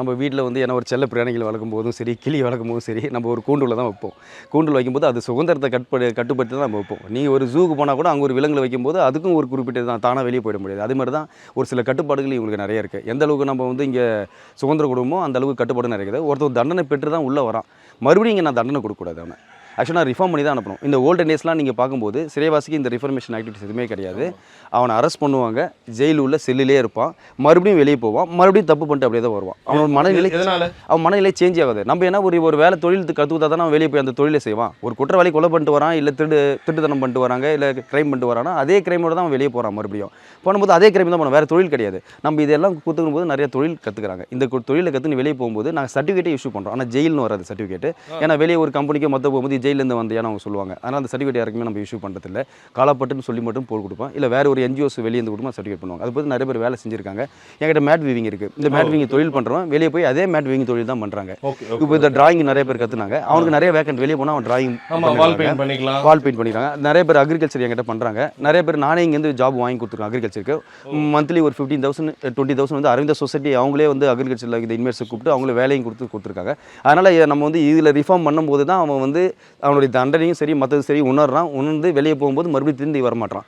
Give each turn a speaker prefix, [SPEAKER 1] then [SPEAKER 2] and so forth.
[SPEAKER 1] நம்ம வீட்டில் வந்து ஏன்னா ஒரு செல்ல பிராணிகள் வளர்க்கும் போதும் சரி கிளி வளர்க்கும் போதும் சரி நம்ம ஒரு கூண்டுல தான் வைப்போம். கூண்டில் வைக்கும்போது அது சுதந்திரத்தை கட்டுப்படு கட்டுப்படுத்தி தான் நம்ம வைப்போம். நீங்கள் ஒரு ஜூக்கு போனால் கூட அங்கே ஒரு விலங்குல வைக்கும்போது அதுக்கும் ஒரு குறிப்பிட்ட தான் தானாக வெளியே போயிட முடியாது. அது மாதிரி தான் ஒரு சில கட்டுப்பாடுகள் இவங்களுக்கு நிறைய இருக்குது எந்த அளவுக்கு நம்ம வந்து இங்கே சுதந்திர குடும்பமோ அந்த அளவுக்கு கட்டுப்பாடு நிறைய இருக்குது. ஒருத்தர் தண்டனை பெற்று தான் உள்ளே வரான். மறுபடியும் இங்கே நான் தண்டனை கொடுக்கக்கூடாது அவனை. ஆக்சுவலாக ரிஃபார்ம் பண்ணி தான் அனுப்பணும். இந்த ஓல்டன் டேஸ்லாம் நீங்கள் பார்க்கும்போது சிறைவாசிக்கு இந்த ரிஃபர்மேஷன் ஆக்டிவிட்டிஸ் எதுவுமே கிடையாது. அவனை அரெஸ்ட் பண்ணுவாங்க. ஜெயில் உள்ள செல்லிலே இருப்பான். மறுபடியும் வெளியே போவான். மறுபடியும் தப்பு பண்ணிட்டு அப்படியே தான் வருவான். அவனோட மனநிலை அவன் மனநிலை சேஞ்ச் ஆகாது. நம்ம என்ன ஒரு ஒரு வேலை தொழில் கற்றுக்கிட்டா தான் அவன் வெளியே போய் அந்த தொழிலை செய்வான். ஒரு குற்றவாளி கொலை பண்ணிட்டு வரான் இல்லை திருடு திருட்டுத்தனம் பண்ணிட்டு வராங்க இல்லை க்ரைம் பண்ணிட்டு வரானா அதே க்ரைமோட தான் அவன் வெளியே போகிறான் மறுபடியும். பண்ணும்போது அதே க்ரைம் தான் பண்ணுவோம் வேறு தொழில் கிடையாது. நம்ம இதெல்லாம் கற்றுக்கும் போது நிறைய தொழில் கற்றுக்குறாங்க இந்த தொழிலை கற்றுன்னு வெளியே போகும்போது நாங்கள் சர்டிஃபிகேட்டே இஷ்யூ பண்ணுறோம் ஆனால் ஜெயில்னு வராது சர்டிஃபிகேட் ஏன்னா வெளியே ஒரு கம்பெனிக்கு மொத்த போகும்போது ஜெயிலேருந்து வந்தியான்னு அவங்க சொல்லுவாங்க. அதனால் அந்த சர்டிஃபிகேட் யாருக்குமே நம்ம இஷ்யூ பண்ணுறதில்ல காலாப்பட்டுன்னு சொல்லி மட்டும் போட்டு கொடுப்போம். இல்லை வேறு ஒரு என்ஜிஓஸ் வெளியே இருந்து கொடுமா சர்டிஃபிகேட் பண்ணுவாங்க. அது நிறைய பேர் வேலை செஞ்சிருக்காங்க. என்கிட்ட மேட் வீவிங் இருக்குது இந்த மேட் வீவிங் தொழில் பண்ணுறோம் வெளியே போய் அதே மேட் வீவிங் தொழில் தான் பண்ணுறாங்க இப்போ இந்த டிராயிங் நிறைய பேர் கற்றுனாங்க அவனுக்கு நிறைய வேக்கண்ட் வெளியே போனால் அவன் டிராயிங்
[SPEAKER 2] வால் பெயிண்ட் பண்ணிக்கலாம்.
[SPEAKER 1] வால் பெயிண்ட் பண்ணிக்கிறாங்க நிறைய பேர் அக்ரிகல்ச்சர் என்கிட்ட பண்ணுறாங்க நிறைய பேர் நானே இங்கேருந்து ஜாப் வாங்கி கொடுத்துருக்கேன் அக்ரிகல்ச்சருக்கு மந்த்லி ஒரு ஃபிஃப்டீன் தௌசண்ட் டுவெண்ட்டி தௌசண்ட் வந்து அரவிந்த சொசைட்டி அவங்களே வந்து அக்ரிகல்ச்சரில் இந்த இன்வெஸ்ட் கூப்பிட்டு அவங்களே வேலையும் கொடுத்து கொடுத்துருக்காங்க. அதனால் நம்ம வந்து இதில் ரிஃபார்ம் பண்ணும்போது தான் அவன் வந்து அவனுடைய தண்டனையும் சரி மற்றது சரி உணர்றான். உணர்ந்து வெளியே போகும்போது மறுபடியும் திரும்பி வரமாட்டான்